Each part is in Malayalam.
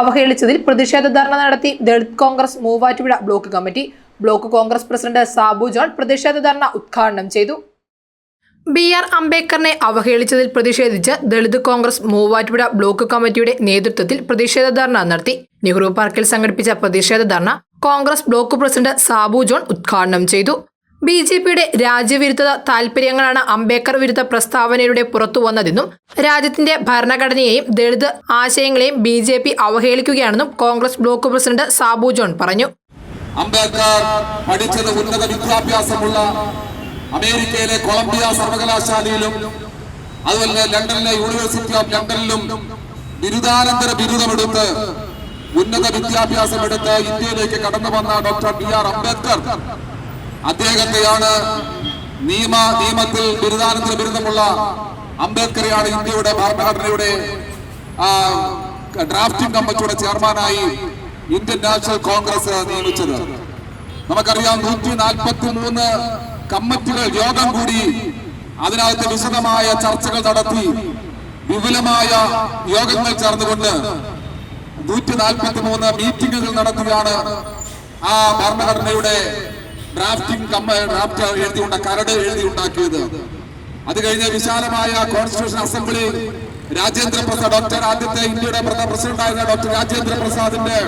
അവഹേളിച്ചതിൽ പ്രതിഷേധ ധർണ നടത്തി Dalit Congress Muvattupuzha block committee. Block Congress president Sabu John പ്രതിഷേധ ധർണ ഉദ്ഘാടനം ചെയ്തു. ബി ആർ അംബേദ്കറിനെ അവഹേളിച്ചതിൽ പ്രതിഷേധിച്ച് ദളിത് കോൺഗ്രസ് മൂവാറ്റുപുഴ ബ്ലോക്ക് കമ്മിറ്റിയുടെ നേതൃത്വത്തിൽ പ്രതിഷേധ ധർണ നടത്തി. നെഹ്റു പാർക്കിൽ സംഘടിപ്പിച്ച പ്രതിഷേധ ധർണ കോൺഗ്രസ് ബ്ലോക്ക് പ്രസിഡന്റ് സാബു ജോൺ ഉദ്ഘാടനം ചെയ്തു. ബി ജെ പിയുടെ രാജ്യവിരുദ്ധ താൽപര്യങ്ങളാണ് അംബേദ്കർ വിരുദ്ധ പ്രസ്താവനയിലൂടെ പുറത്തു വന്നതെന്നും രാജ്യത്തിന്റെ ഭരണഘടനയെയും ദളിത് ആശയങ്ങളെയും ബി ജെ പി അവഹേളിക്കുകയാണെന്നും കോൺഗ്രസ് ബ്ലോക്ക് പ്രസിഡന്റ് സാബു ജോൺ പറഞ്ഞു. അംബേദ്കർ പഠിച്ചത് ഉന്നത വിദ്യാഭ്യാസമുള്ള അമേരിക്കയിലെ കൊളംബിയ സർവകലാശാലയിലും അതുപോലെ ലണ്ടനിലെ യൂണിവേഴ്സിറ്റി ഓഫ് ലണ്ടനിലും ബിരുദാനന്തര ബിരുദമെടുത്ത് ഉന്നത വിദ്യാഭ്യാസം എടുത്ത് ഇന്ത്യയിലേക്ക് കടന്നു വന്ന ഡോക്ടർ ബി ആർ അംബേദ്കർ അദ്ദേഹത്തെയാണ് നിയമ നിയമത്തിൽ ബിരുദാനന്തര ബിരുദമുള്ള അംബേദ്കറെയാണ് ഇന്ത്യയുടെ ഭരണഘടനയുടെ ഡ്രാഫ്റ്റിംഗ് കമ്മിറ്റിയുടെ ചെയർമാനായി ഇന്ത്യൻ നാഷണൽ കോൺഗ്രസ് നിയമിച്ചത്. നമുക്കറിയാം നൂറ്റി നാൽപ്പത്തി മൂന്ന് കമ്മിറ്റികൾ യോഗം കൂടി അതിനകത്ത് വിശദമായ ചർച്ചകൾ നടത്തി വിപുലമായ യോഗങ്ങൾ ചേർന്നുകൊണ്ട് നൂറ്റി നാൽപ്പത്തി മൂന്ന് മീറ്റിംഗുകൾ നടത്തുകയാണ് ആ ഭരണഘടനയുടെ ഡ്രാഫ്റ്റിംഗ് ഡ്രാഫ്റ്റ് എഴുതിയുണ്ട കരട് എഴുതി ഉണ്ടാക്കിയത് അത് കഴിഞ്ഞ് വിശാലമായ constitution assembly Rajendra Prasad doctor ആദ്യത്തെ ഇന്ത്യയുടെ പ്രസിഡന്റായിരുന്ന ഡോക്ടർ രാജേന്ദ്ര പ്രസാദിന്റെ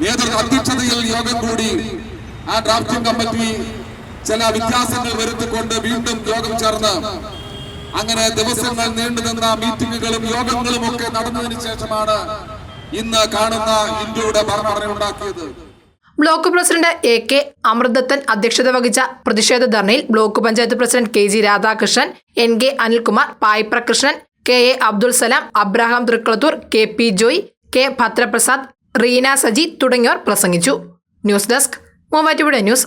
നേതൃത്വ അധ്യക്ഷതയിൽ യോഗം കൂടി ആ ഡ്രാഫ്റ്റിംഗ് കമ്മിറ്റി ചില വ്യത്യാസങ്ങൾ വരുത്തിക്കൊണ്ട് വീണ്ടും യോഗം ചേർന്ന് അങ്ങനെ ദിവസങ്ങൾ നീണ്ടു നിന്ന മീറ്റിംഗുകളും യോഗങ്ങളും ഒക്കെ നടന്നതിന് ശേഷമാണ് ഇന്ന് കാണുന്ന ഇന്ത്യയുടെ ഭരണഘടന ഉണ്ടാക്കിയത് ബ്ലോക്ക് പ്രസിഡന്റ് എ കെ അമൃതത്തൻ അധ്യക്ഷത വഹിച്ച പ്രതിഷേധ ധർണയിൽ block panchayat president K G Radhakrishnan N K Anilkumar Payiprakrishnan K A Abdul Salam Abraham Thrikkalathoor K P Joy K Bhadraprasad Reena Saji തുടങ്ങിയവർ പ്രസംഗിച്ചു. News desk Muvattupuzha news.